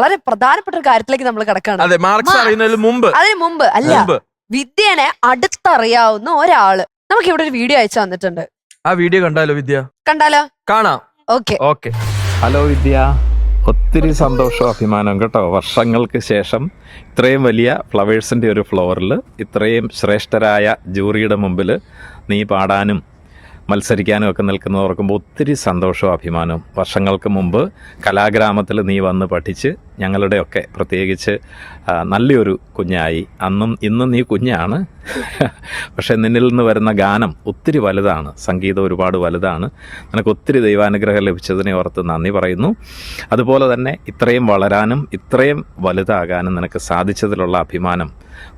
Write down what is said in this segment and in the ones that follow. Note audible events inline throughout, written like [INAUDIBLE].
വളരെ പ്രധാനപ്പെട്ട ഒരു കാര്യത്തിലേക്ക് നമ്മൾ കിടക്കാണ്. അതെ മാർക്സ് അറിയുന്നതിന് മുമ്പ്. അതിന് മുമ്പ് അല്ല. മുമ്പ്. വിദ്യനെ അടുത്തറിയാവുന്ന ഒരാൾ. നമുക്ക് ഇവിടെ ഒരു വീഡിയോ അയച്ചു തന്നിട്ടുണ്ട്. ആ വീഡിയോ കണ്ടാലോ വിദ്യ? കണ്ടാലോ? കാണാം. ഓക്കെ. ഓക്കെ. ഹലോ വിദ്യ. ഒത്തിരി സന്തോഷവും അഭിമാനവും കേട്ടോ. വർഷങ്ങൾക്ക് ശേഷം ഇത്രയും വലിയ ഫ്ലവേഴ്സിന്റെ ഒരു ഫ്ലോറിൽ ഇത്രയും ശ്രേഷ്ഠരായ ജൂറിയുടെ മുമ്പിൽ നീ പാടാനും മത്സരിക്കാനും ഒക്കെ നിൽക്കുന്നത് ഓർക്കുമ്പോൾ ഒത്തിരി സന്തോഷവും അഭിമാനവും വർഷങ്ങൾക്ക് മുമ്പ് കലാഗ്രാമത്തിൽ നീ വന്ന് പഠിച്ച് ഞങ്ങളുടെയൊക്കെ പ്രത്യേകിച്ച് നല്ലൊരു കുഞ്ഞായി. അന്നും ഇന്നും നീ കുഞ്ഞാണ്. [LAUGHS] പക്ഷേ നിന്നിൽ നിന്ന് വരുന്ന ഗാനം ഒത്തിരി വലുതാണ്. സംഗീതം ഒരുപാട് വലുതാണ്. നിനക്ക് ഒത്തിരി ദൈവാനുഗ്രഹം ലഭിച്ചതിനെ ഓർത്ത് നന്ദി പറയുന്നു. അതുപോലെ തന്നെ ഇത്രയും വളരാനും ഇത്രയും വലുതാകാനും നിനക്ക് സാധിച്ചതിലുള്ള അഭിമാനം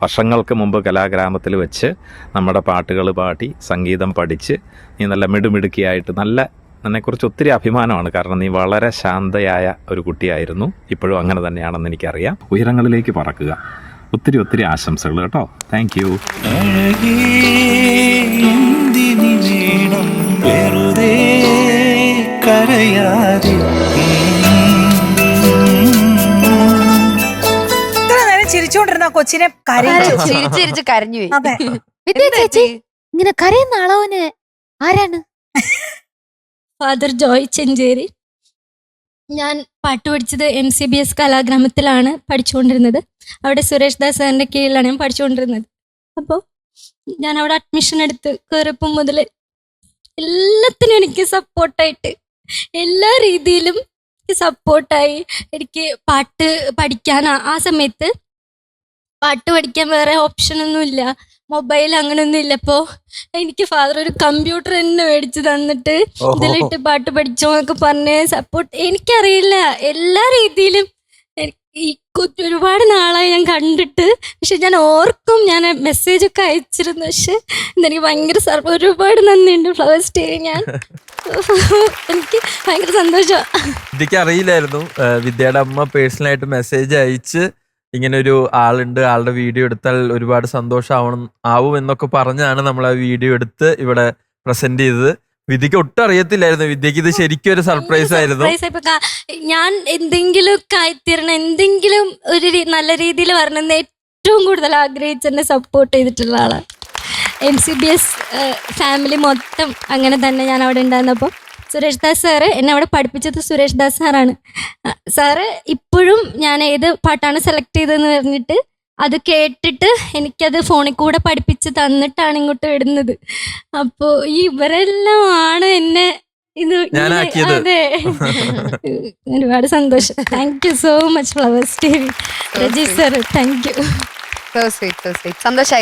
വർഷങ്ങൾക്ക് മുമ്പ് കലാഗ്രാമത്തിൽ വെച്ച് നമ്മുടെ പാട്ടുകൾ പാടി സംഗീതം പഠിച്ച് നീ നല്ല മിടുമിടുക്കിയായിട്ട് നല്ല നിന്നെക്കുറിച്ച് ഒത്തിരി അഭിമാനമാണ്. കാരണം നീ വളരെ ശാന്തയായ ഒരു കുട്ടിയായിരുന്നു. ഇപ്പോഴും അങ്ങനെ തന്നെയാണെന്ന് എനിക്കറിയാം. ഉയരങ്ങളിലേക്ക് പറക്കുക. ഒത്തിരി ഒത്തിരി ആശംസകൾ കേട്ടോ. താങ്ക് യു കൊച്ചിനെ കരയിച്ചു കരഞ്ഞു ഇങ്ങനെ കരയുന്ന അളവിന് ആരാണ്? ഫാദർ ജോയ് ചെഞ്ചേരി ഞാൻ പാട്ട് പഠിച്ചത് എം സി ബി എസ് കലാഗ്രാമത്തിലാണ് പഠിച്ചുകൊണ്ടിരുന്നത്. അവിടെ സുരേഷ് ദാസ് സാറിന്റെ കീഴിലാണ് ഞാൻ പഠിച്ചുകൊണ്ടിരുന്നത്. അപ്പോൾ ഞാൻ അവിടെ അഡ്മിഷൻ എടുത്ത് കയറിയപ്പം മുതൽ എല്ലാത്തിനും എനിക്ക് സപ്പോർട്ടായിട്ട് എല്ലാ രീതിയിലും സപ്പോർട്ടായി എനിക്ക് പാട്ട് പഠിക്കാൻ ആ സമയത്ത് പാട്ട് പഠിക്കാൻ വേറെ ഓപ്ഷനൊന്നുമില്ല മൊബൈൽ അങ്ങനൊന്നും ഇല്ല. അപ്പോൾ എനിക്ക് ഫാദർ ഒരു കമ്പ്യൂട്ടർ തന്നെ മേടിച്ച് തന്നിട്ട് ഇതിലിട്ട് പാട്ട് പഠിച്ചോ എന്നൊക്കെ പറഞ്ഞ് സപ്പോർട്ട് എനിക്കറിയില്ല. എല്ലാ രീതിയിലും ഈ ഒരുപാട് നാളായി ഞാൻ കണ്ടിട്ട്. പക്ഷെ ഞാൻ ഓർക്കും ഞാൻ മെസ്സേജ് ഒക്കെ അയച്ചിരുന്നു. പക്ഷെ [LAUGHS] എനിക്ക് ഭയങ്കര സർ- ഒരുപാട് നന്ദിയുണ്ട് ഫ്ലവേഴ്സ് ഡേ ഞാൻ. എനിക്ക് ഭയങ്കര സന്തോഷം വിദ്യക്ക് അറിയില്ലായിരുന്നു. വിദ്യയുടെ അമ്മ പേഴ്സണലായിട്ട് മെസ്സേജ് അയച്ച് ഇങ്ങനെ ഒരു ആളുണ്ട് ആളുടെ വീഡിയോ എടുത്താൽ ഒരുപാട് സന്തോഷമാവണം ആവും എന്നൊക്കെ പറഞ്ഞാണ് നമ്മൾ ആ വീഡിയോ എടുത്ത് ഇവിടെ പ്രസന്റ് ചെയ്തത്. വിധിക്ക് ഒട്ടും അറിയത്തില്ലായിരുന്നു. വിദ്യക്ക് ഇത് ശരിക്കും ഒരു സർപ്രൈസ് ആയിരുന്നു. ഞാൻ എന്തെങ്കിലും ഒക്കെ ആയിത്തീരണം എന്തെങ്കിലും ഒരു നല്ല രീതിയിൽ വരണമെന്ന് ഏറ്റവും കൂടുതൽ ആഗ്രഹിച്ച് എന്നെ സപ്പോർട്ട് ചെയ്തിട്ടുള്ള ആളാണ്. M C B S family മൊത്തം അങ്ങനെ തന്നെ ഞാൻ അവിടെ ഉണ്ടായിരുന്നപ്പോൾ സുരേഷ് ദാസ് സാറ് എന്നെ അവിടെ പഠിപ്പിച്ചത് സുരേഷ് ദാസ് സാറാണ്. സാറ് ഇപ്പോഴും ഞാൻ ഏത് പാട്ടാണ് സെലക്ട് ചെയ്തതെന്ന് പറഞ്ഞിട്ട് അത് കേട്ടിട്ട് എനിക്കത് ഫോണിൽ കൂടെ പഠിപ്പിച്ച് തന്നിട്ടാണ് ഇങ്ങോട്ട് വിടുന്നത് അപ്പോ ഈ ഇവരെല്ലാം ആണ് എന്നെ ഇത്. അതെ. ഒരുപാട് സന്തോഷം. Thank you so much flowers T V Raji sir thank you So